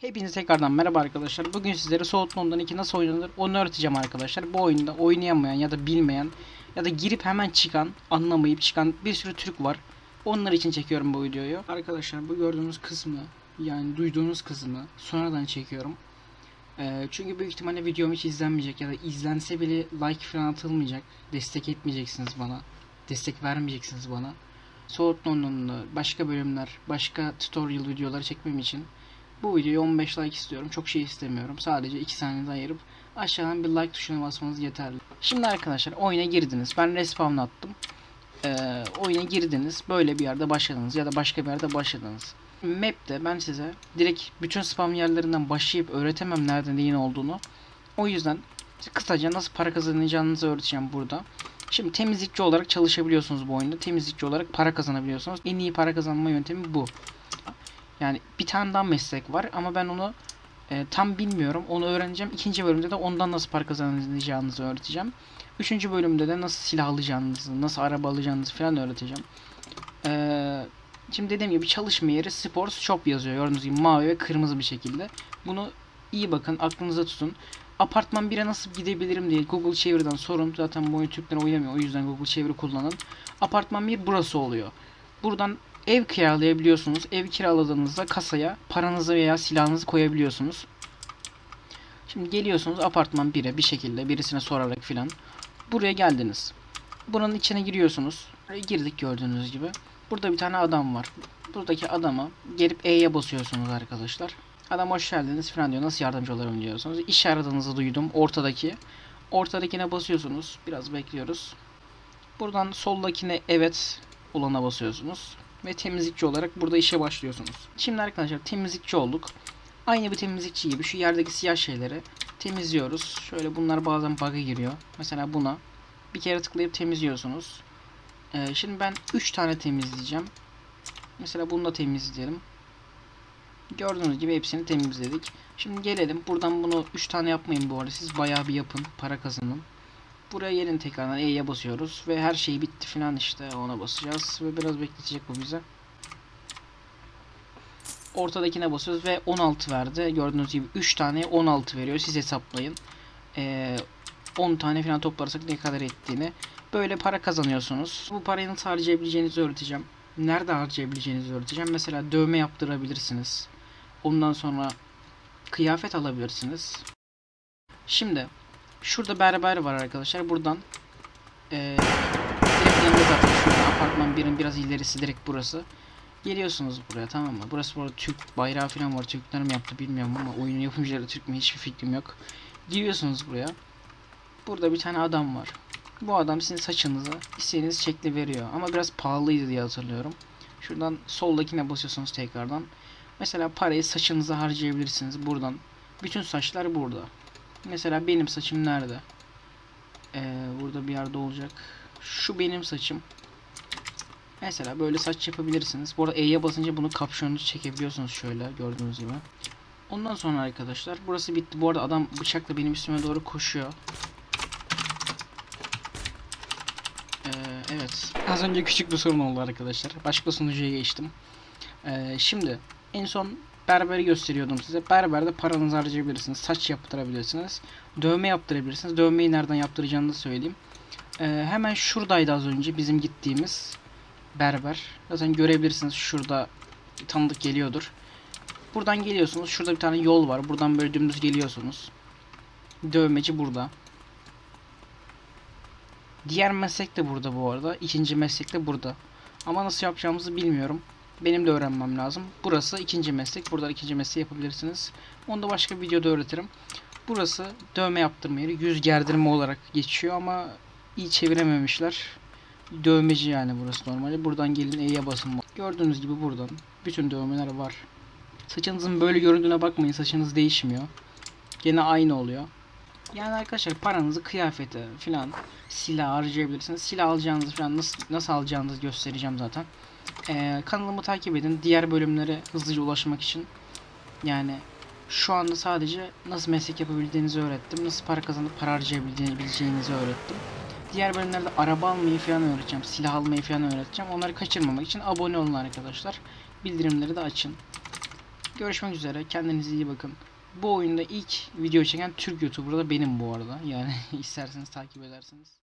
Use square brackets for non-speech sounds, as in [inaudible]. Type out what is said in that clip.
Hepinize tekrardan merhaba arkadaşlar. Bugün sizlere Soğutma Ondan 2 nasıl oynanır onu öğreteceğim arkadaşlar. Bu oyunda oynayamayan ya da bilmeyen ya da girip hemen çıkan, anlamayıp çıkan bir sürü Türk var. Onlar için çekiyorum bu videoyu. Arkadaşlar bu gördüğünüz kısmı yani duyduğunuz kısmı sonradan çekiyorum. Ee, çünkü büyük ihtimalle videom hiç izlenmeyecek ya da izlense bile like falan atılmayacak. Destek etmeyeceksiniz bana. Destek vermeyeceksiniz bana. Soğutma Ondan'da başka bölümler, başka tutorial videoları çekmem için bu videoya 15 like istiyorum. Çok şey istemiyorum. Sadece 2 saniyenizi ayırıp aşağıdan bir like tuşuna basmanız yeterli. Şimdi arkadaşlar oyuna girdiniz. Ben respawn attım. Ee, oyuna girdiniz. Böyle bir yerde başladınız ya da başka bir yerde başladınız. Map'te ben size direkt bütün spam yerlerinden başlayıp öğretemem nerede neyin olduğunu. O yüzden kısaca nasıl para kazanacağınızı öğreteceğim burada. Şimdi temizlikçi olarak çalışabiliyorsunuz bu oyunda. Temizlikçi olarak para kazanabiliyorsunuz. En iyi para kazanma yöntemi bu. Yani bir tane daha meslek var ama ben onu e, tam bilmiyorum. Onu öğreneceğim. İkinci bölümde de ondan nasıl para kazanacağınızı öğreteceğim. Üçüncü bölümde de nasıl silah alacağınızı, nasıl araba alacağınızı falan öğreteceğim. Ee, şimdi dediğim gibi çalışma yeri Sports Shop yazıyor. Gördüğünüz gibi mavi ve kırmızı bir şekilde. Bunu iyi bakın, aklınıza tutun. Apartman 1'e nasıl gidebilirim diye Google çeviriden sorun. Zaten bu oyun Türkler oynamıyor. O yüzden Google çeviri kullanın. Apartman 1 burası oluyor. Buradan ev kiralayabiliyorsunuz. Ev kiraladığınızda kasaya paranızı veya silahınızı koyabiliyorsunuz. Şimdi geliyorsunuz apartman 1'e bir şekilde birisine sorarak filan. Buraya geldiniz. Buranın içine giriyorsunuz. Girdik gördüğünüz gibi. Burada bir tane adam var. Buradaki adama gelip E'ye basıyorsunuz arkadaşlar. Adam hoş geldiniz falan diyor. Nasıl yardımcı olabilirim diyorsunuz. İş aradığınızı duydum. Ortadaki. Ortadakine basıyorsunuz. Biraz bekliyoruz. Buradan soldakine evet olana basıyorsunuz ve temizlikçi olarak burada işe başlıyorsunuz. Şimdi arkadaşlar temizlikçi olduk. Aynı bir temizlikçi gibi şu yerdeki siyah şeyleri temizliyoruz. Şöyle bunlar bazen bug'a giriyor. Mesela buna bir kere tıklayıp temizliyorsunuz. Ee, şimdi ben 3 tane temizleyeceğim. Mesela bunu da temizleyelim. Gördüğünüz gibi hepsini temizledik. Şimdi gelelim. Buradan bunu 3 tane yapmayın bu arada. Siz bayağı bir yapın. Para kazanın. Buraya gelin tekrardan E'ye basıyoruz ve her şey bitti filan işte ona basacağız ve biraz bekletecek bu bize. Ortadakine basıyoruz ve 16 verdi. Gördüğünüz gibi 3 tane 16 veriyor. Siz hesaplayın. Ee, 10 tane falan toplarsak ne kadar ettiğini. Böyle para kazanıyorsunuz. Bu parayı nasıl harcayabileceğinizi öğreteceğim. Nerede harcayabileceğinizi öğreteceğim. Mesela dövme yaptırabilirsiniz. Ondan sonra kıyafet alabilirsiniz. Şimdi Şurada berber var arkadaşlar. Buradan ee, direkt yanında zaten şurada apartman birin biraz ilerisi direkt burası. Geliyorsunuz buraya tamam mı? Burası burada Türk bayrağı falan var. Türkler mi yaptı bilmiyorum ama oyunun yapımcıları Türk mü hiçbir fikrim yok. Giriyorsunuz buraya. Burada bir tane adam var. Bu adam sizin saçınızı istediğiniz şekli veriyor. Ama biraz pahalıydı diye hatırlıyorum. Şuradan soldakine basıyorsunuz tekrardan. Mesela parayı saçınıza harcayabilirsiniz buradan. Bütün saçlar burada. Mesela benim saçım nerede? Ee, burada bir yerde olacak. Şu benim saçım. Mesela böyle saç yapabilirsiniz. Bu arada E'ye basınca bunu kapşonunu çekebiliyorsunuz şöyle gördüğünüz gibi. Ondan sonra arkadaşlar burası bitti. Bu arada adam bıçakla benim üstüme doğru koşuyor. Ee, evet. Az önce küçük bir sorun oldu arkadaşlar. Başka sunucuya geçtim. Ee, şimdi en son berberi gösteriyordum size. Berberde paranızı harcayabilirsiniz. Saç yaptırabilirsiniz. Dövme yaptırabilirsiniz. Dövmeyi nereden yaptıracağını da söyleyeyim. Ee, hemen şuradaydı az önce bizim gittiğimiz berber. Zaten görebilirsiniz şurada tanıdık geliyordur. Buradan geliyorsunuz. Şurada bir tane yol var. Buradan böyle dümdüz geliyorsunuz. Dövmeci burada. Diğer meslek de burada bu arada. İkinci meslek de burada. Ama nasıl yapacağımızı bilmiyorum. Benim de öğrenmem lazım. Burası ikinci meslek. Burada ikinci mesleği yapabilirsiniz. Onu da başka bir videoda öğretirim. Burası dövme yaptırma yeri. Yüz gerdirme olarak geçiyor ama iyi çevirememişler. Dövmeci yani burası normalde. Buradan gelin E'ye basın. Gördüğünüz gibi buradan bütün dövmeler var. Saçınızın böyle göründüğüne bakmayın. Saçınız değişmiyor. Gene aynı oluyor. Yani arkadaşlar paranızı kıyafete filan silah harcayabilirsiniz. Silah alacağınızı falan nasıl, nasıl alacağınızı göstereceğim zaten. Ee, kanalımı takip edin. Diğer bölümlere hızlıca ulaşmak için. Yani şu anda sadece nasıl meslek yapabildiğinizi öğrettim. Nasıl para kazanıp para harcayabileceğinizi öğrettim. Diğer bölümlerde araba almayı falan öğreteceğim. Silah almayı falan öğreteceğim. Onları kaçırmamak için abone olun arkadaşlar. Bildirimleri de açın. Görüşmek üzere. Kendinize iyi bakın. Bu oyunda ilk video çeken Türk YouTuber da benim bu arada. Yani [laughs] isterseniz takip edersiniz.